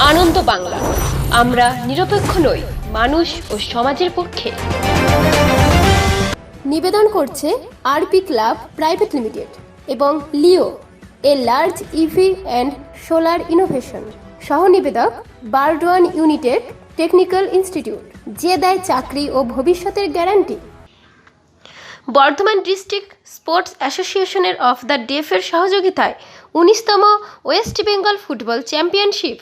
আনন্দ বাংলা। আমরা নিরপেক্ষ নই মানুষ ও সমাজের পক্ষে। নিবেদন করছে আরপি ক্লাব প্রাইভেট লিমিটেড এবং Leo A large EV and solar innovation. সহ নিবেদক বারডোয়ান ইউনিটেড টেকনিক্যাল ইনস্টিটিউট যে দেয় চাকরি ও ভবিষ্যতের গ্যারান্টি। বর্ধমান ডিস্ট্রিক্ট স্পোর্টস অ্যাসোসিয়েশনের অফ দ্য ডেফের সহযোগিতায় উনিশতম West Bengal football championship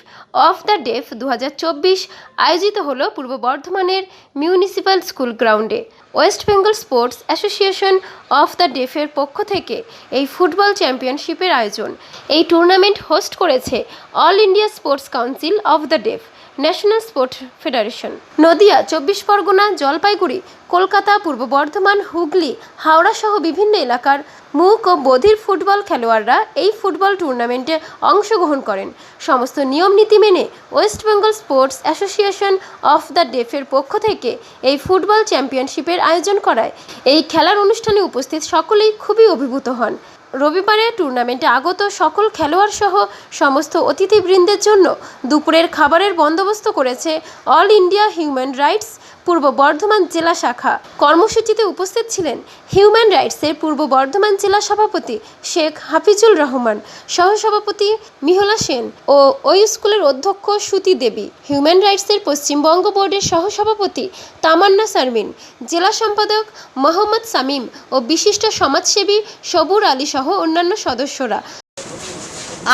of the deaf দু হাজার চব্বিশ আয়োজিত হল পূর্ব বর্ধমানের মিউনিসিপ্যাল স্কুল গ্রাউন্ডে। West Bengal sports association of the ডেফের পক্ষ থেকে এই ফুটবল চ্যাম্পিয়নশিপের আয়োজন। এই টুর্নামেন্ট হোস্ট করেছে all India sports council of the deaf. National sport federation. Nadia, চব্বিশ পরগনা, জলপাইগুড়ি, কলকাতা, পূর্ব বর্ধমান, হুগলি, হাওড়া সহ বিভিন্ন এলাকার মুখ ও বধির ফুটবল খেলোয়াড়রা এই ফুটবল টুর্নামেন্টে অংশগ্রহণ করেন। সমস্ত নিয়ম নীতি মেনে West Bengal sports association of the ডেফের পক্ষ থেকে এই ফুটবল চ্যাম্পিয়নশিপের আয়োজন করায়। এই খেলার অনুষ্ঠানে উপস্থিত সকলেই খুবই অভিভূত হন। রবিবারে টুর্নামেন্টে আগত সকল খেলোয়াড় সহ সমস্ত অতিথিবৃন্দের জন্য দুপুরের খাবারের বন্দোবস্ত করেছে অল ইন্ডিয়া হিউম্যান রাইটস পূর্ব বর্ধমান জেলা শাখা। কর্মসূচিতে উপস্থিত ছিলেন হিউম্যান রাইটসের পূর্ব বর্ধমান জেলা সভাপতি শেখ হাফিজুল রহমান সহসভাপতি মিহলা সেন ও ওই স্কুলের অধ্যক্ষ সুতি দেবী। হিউম্যান রাইটসের পশ্চিমবঙ্গ বোর্ডের সহসভাপতি তামান্না সারমিন জেলা সম্পাদক মোহাম্মদ সামিম ও বিশিষ্ট সমাজসেবী সবুর আলী সহ অন্যান্য সদস্যরা।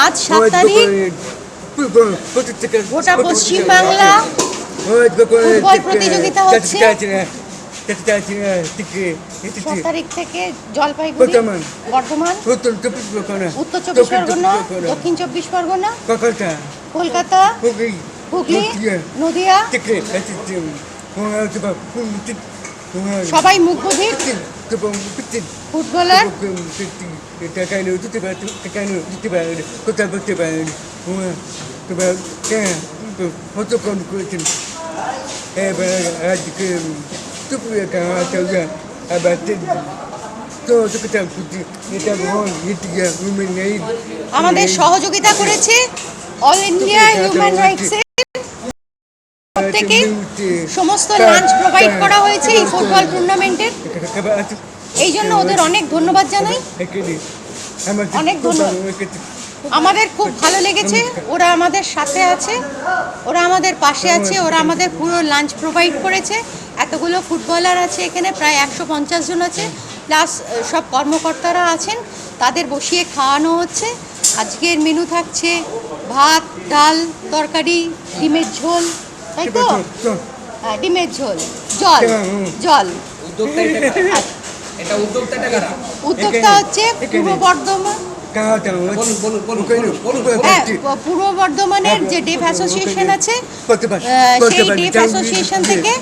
আজ সাত তারিখ। গোটা পশ্চিমবাংলা ফুটবল প্রতিযোগিতা হচ্ছে। সাত তারিখ থেকে জলপাইগুড়ি বর্ধমান। বর্ধমান উত্তর চব্বিশ পরগনা দক্ষিণ চব্বিশ পরগনা কলকাতা হুগলি নদিয়া। সবাই মুখবধির ফুটবলার। কতক্ষণ করেছেন আজকে দুপুরে আবার তো এটা আমাদের সহযোগিতা করেছে অল ইন্ডিয়া হিউম্যান রাইটসের থেকে সমস্ত লাঞ্চ প্রোভাইড করা হয়েছে এই ফুটবল টুর্নামেন্টের এই জন্য ওদের অনেক ধন্যবাদ জানাই অনেক ধন্যবাদ। আমাদের খুব ভালো লেগেছে ওরা আমাদের সাথে আছে ওরা আমাদের পাশে আছে ওরা আমাদের পুরো লাঞ্চ প্রোভাইড করেছে। এতগুলো ফুটবলার আছে এখানে প্রায় একশো পঞ্চাশ জন আছে প্লাস সব কর্মকর্তারা আছেন তাদের বসিয়ে খাওয়ানো হচ্ছে। আজকের মেনু থাকছে ভাত ডাল তরকারি ডিমের ঝোল তাই তো? হ্যাঁ, ডিমের ঝোল জল জল। কারা? উদ্যোক্তা হচ্ছে পূর্ব বর্ধমান হ্যাঁ পূর্ব বর্ধমানের যে ডেফ অ্যাসোসিয়েশন আছে সেই ডেফ অ্যাসোসিয়েশন থেকে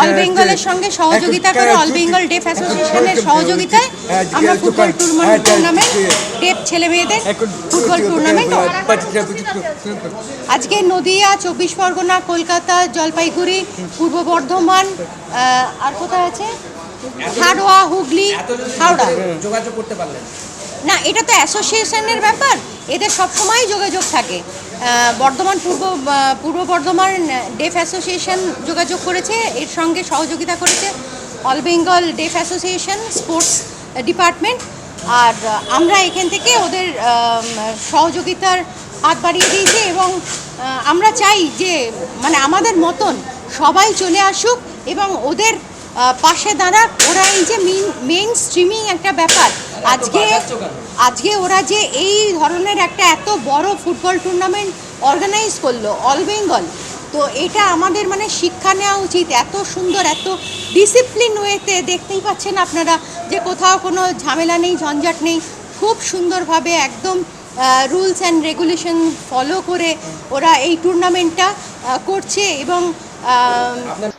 অল বেঙ্গলের সঙ্গে সহযোগিতা করে অল বেঙ্গল ডেফ অ্যাসোসিয়েশনের সহযোগিতায় আমরা ফুটবল টুর্নামেন্ট ডেফ ছেলে মেয়েদের ফুটবল টুর্নামেন্ট আজকে নদিয়া চব্বিশ পরগনা কলকাতা জলপাইগুড়ি পূর্ব বর্ধমান আর কোথায় আছে? হাড়োয়া হুগলি হাওড়া। যোগাযোগ করতে পারলেন। না, এটা তো অ্যাসোসিয়েশনের ব্যাপার। এদের সবসময় যোগাযোগ থাকে। বর্ধমান পূর্ব পূর্ব বর্ধমান ডেফ অ্যাসোসিয়েশন যোগাযোগ করেছে, এর সঙ্গে সহযোগিতা করেছে, all Bengal deaf association sports department. আর আমরা এখান থেকে ওদের সহযোগিতার হাত বাড়িয়ে দিয়েছি এবং আমরা চাই যে মানে আমাদের মতন সবাই চলে আসুক এবং ওদের পাশে দাঁড়াক ওরা এই যে মেইন স্ট্রিমিং একটা ব্যাপার। আজকে আজকে ওরা যে এই ধরনের একটা এত বড় ফুটবল টুর্নামেন্ট অর্গানাইজ করল অল বেঙ্গল তো এটা আমাদের মানে শিক্ষা নেওয়া উচিত। এত সুন্দর, এত ডিসিপ্লিন ওয়েতে দেখতেই পাচ্ছেন আপনারা যে কোথাও কোনো ঝামেলা নেই, ঝঞ্ঝাট নেই। খুব সুন্দরভাবে একদম রুলস অ্যান্ড রেগুলেশন ফলো করে ওরা এই টুর্নামেন্টটা করছে এবং